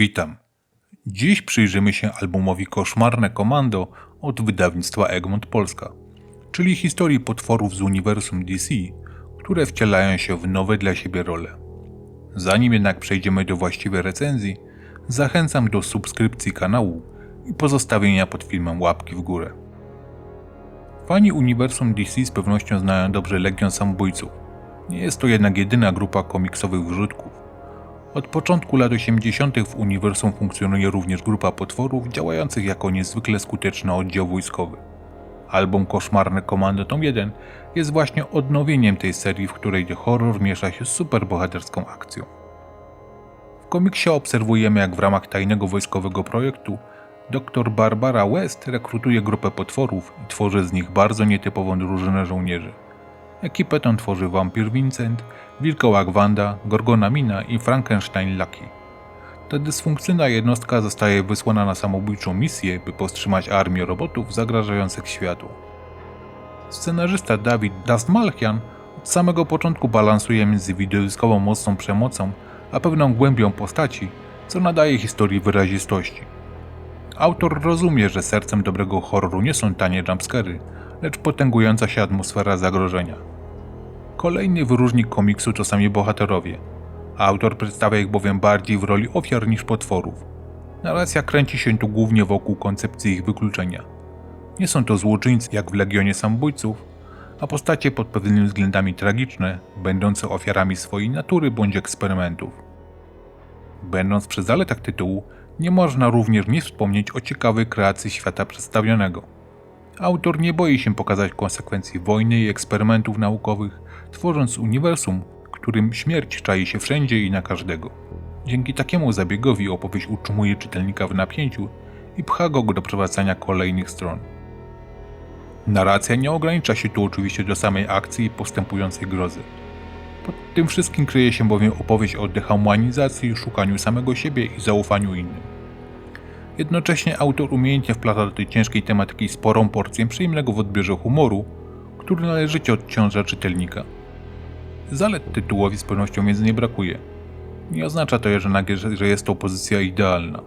Witam. Dziś przyjrzymy się albumowi Koszmarne Komando od wydawnictwa Egmont Polska, czyli historii potworów z uniwersum DC, które wcielają się w nowe dla siebie role. Zanim jednak przejdziemy do właściwej recenzji, zachęcam do subskrypcji kanału i pozostawienia pod filmem łapki w górę. Fani uniwersum DC z pewnością znają dobrze Legion Samobójców. Nie jest to jednak jedyna grupa komiksowych wrzutków. Od początku lat 80. w uniwersum funkcjonuje również grupa potworów działających jako niezwykle skuteczny oddział wojskowy. Album Koszmarne Komando Tom 1 jest właśnie odnowieniem tej serii, w której horror miesza się z superbohaterską akcją. W komiksie obserwujemy, jak w ramach tajnego wojskowego projektu dr Barbara West rekrutuje grupę potworów i tworzy z nich bardzo nietypową drużynę żołnierzy. Ekipę tą tworzy wampir Vincent, wilkołak Wanda, Gorgona Mina i Frankenstein Lucky. Ta dysfunkcyjna jednostka zostaje wysłana na samobójczą misję, by powstrzymać armię robotów zagrażających światu. Scenarzysta Dawid Dastmalchian od samego początku balansuje między widowiskową mocną przemocą, a pewną głębią postaci, co nadaje historii wyrazistości. Autor rozumie, że sercem dobrego horroru nie są tanie jumpscary, lecz potęgująca się atmosfera zagrożenia. Kolejny wyróżnik komiksu to sami bohaterowie. Autor przedstawia ich bowiem bardziej w roli ofiar niż potworów. Narracja kręci się tu głównie wokół koncepcji ich wykluczenia. Nie są to złoczyńcy jak w Legionie Samobójców, a postacie pod pewnymi względami tragiczne, będące ofiarami swojej natury bądź eksperymentów. Będąc przy zaletach tytułu, nie można również nie wspomnieć o ciekawej kreacji świata przedstawionego. Autor nie boi się pokazać konsekwencji wojny i eksperymentów naukowych, tworząc uniwersum, w którym śmierć czai się wszędzie i na każdego. Dzięki takiemu zabiegowi opowieść utrzymuje czytelnika w napięciu i pcha go do przeprowadzania kolejnych stron. Narracja nie ogranicza się tu oczywiście do samej akcji i postępującej grozy. Pod tym wszystkim kryje się bowiem opowieść o dehumanizacji, szukaniu samego siebie i zaufaniu innym. Jednocześnie autor umiejętnie wplata do tej ciężkiej tematyki sporą porcję przyjemnego w odbiorze humoru, który należycie odciąża czytelnika. Zalet tytułowi z pewnością więc nie brakuje. Nie oznacza to jednak, że jest to pozycja idealna.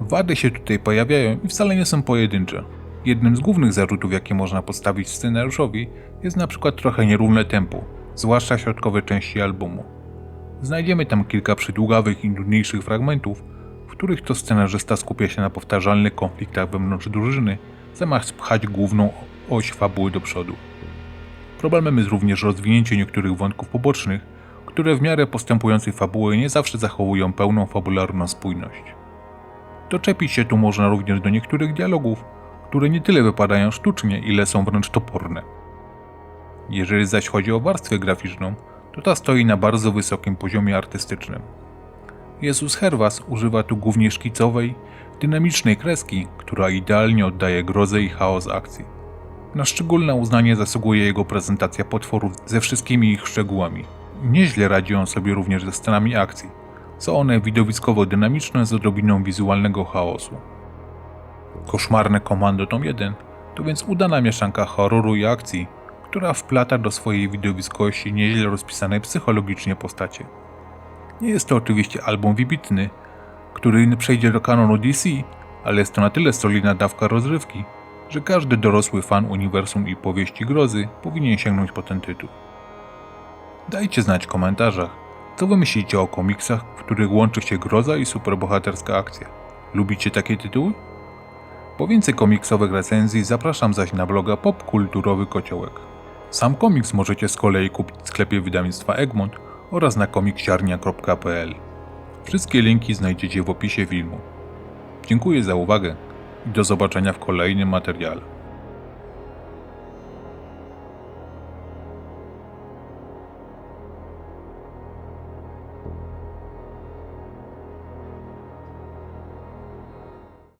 Wady się tutaj pojawiają i wcale nie są pojedyncze. Jednym z głównych zarzutów, jakie można postawić scenariuszowi, jest na przykład trochę nierówne tempo, zwłaszcza środkowe części albumu. Znajdziemy tam kilka przydługawych i nudniejszych fragmentów, w których to scenarzysta skupia się na powtarzalnych konfliktach wewnątrz drużyny, zamiast pchać główną oś fabuły do przodu. Problemem jest również rozwinięcie niektórych wątków pobocznych, które w miarę postępującej fabuły nie zawsze zachowują pełną fabularną spójność. Doczepić się tu można również do niektórych dialogów, które nie tyle wypadają sztucznie, ile są wręcz toporne. Jeżeli zaś chodzi o warstwę graficzną, to ta stoi na bardzo wysokim poziomie artystycznym. Jezus Herwas używa tu głównie szkicowej, dynamicznej kreski, która idealnie oddaje grozę i chaos akcji. Na szczególne uznanie zasługuje jego prezentacja potworów ze wszystkimi ich szczegółami. Nieźle radzi on sobie również ze scenami akcji. Są one widowiskowo dynamiczne z odrobiną wizualnego chaosu. Koszmarne Komando Tom 1 to więc udana mieszanka horroru i akcji, która wplata do swojej widowiskości nieźle rozpisane psychologicznie postacie. Nie jest to oczywiście album wybitny, który przejdzie do kanonu DC, ale jest to na tyle solidna dawka rozrywki, że każdy dorosły fan uniwersum i powieści grozy powinien sięgnąć po ten tytuł. Dajcie znać w komentarzach, co wy myślicie o komiksach, w których łączy się groza i superbohaterska akcja. Lubicie takie tytuły? Po więcej komiksowych recenzji zapraszam zaś na bloga Popkulturowy Kociołek. Sam komiks możecie z kolei kupić w sklepie wydawnictwa Egmont oraz na komiksiarnia.pl. Wszystkie linki znajdziecie w opisie filmu. Dziękuję za uwagę i do zobaczenia w kolejnym materiale.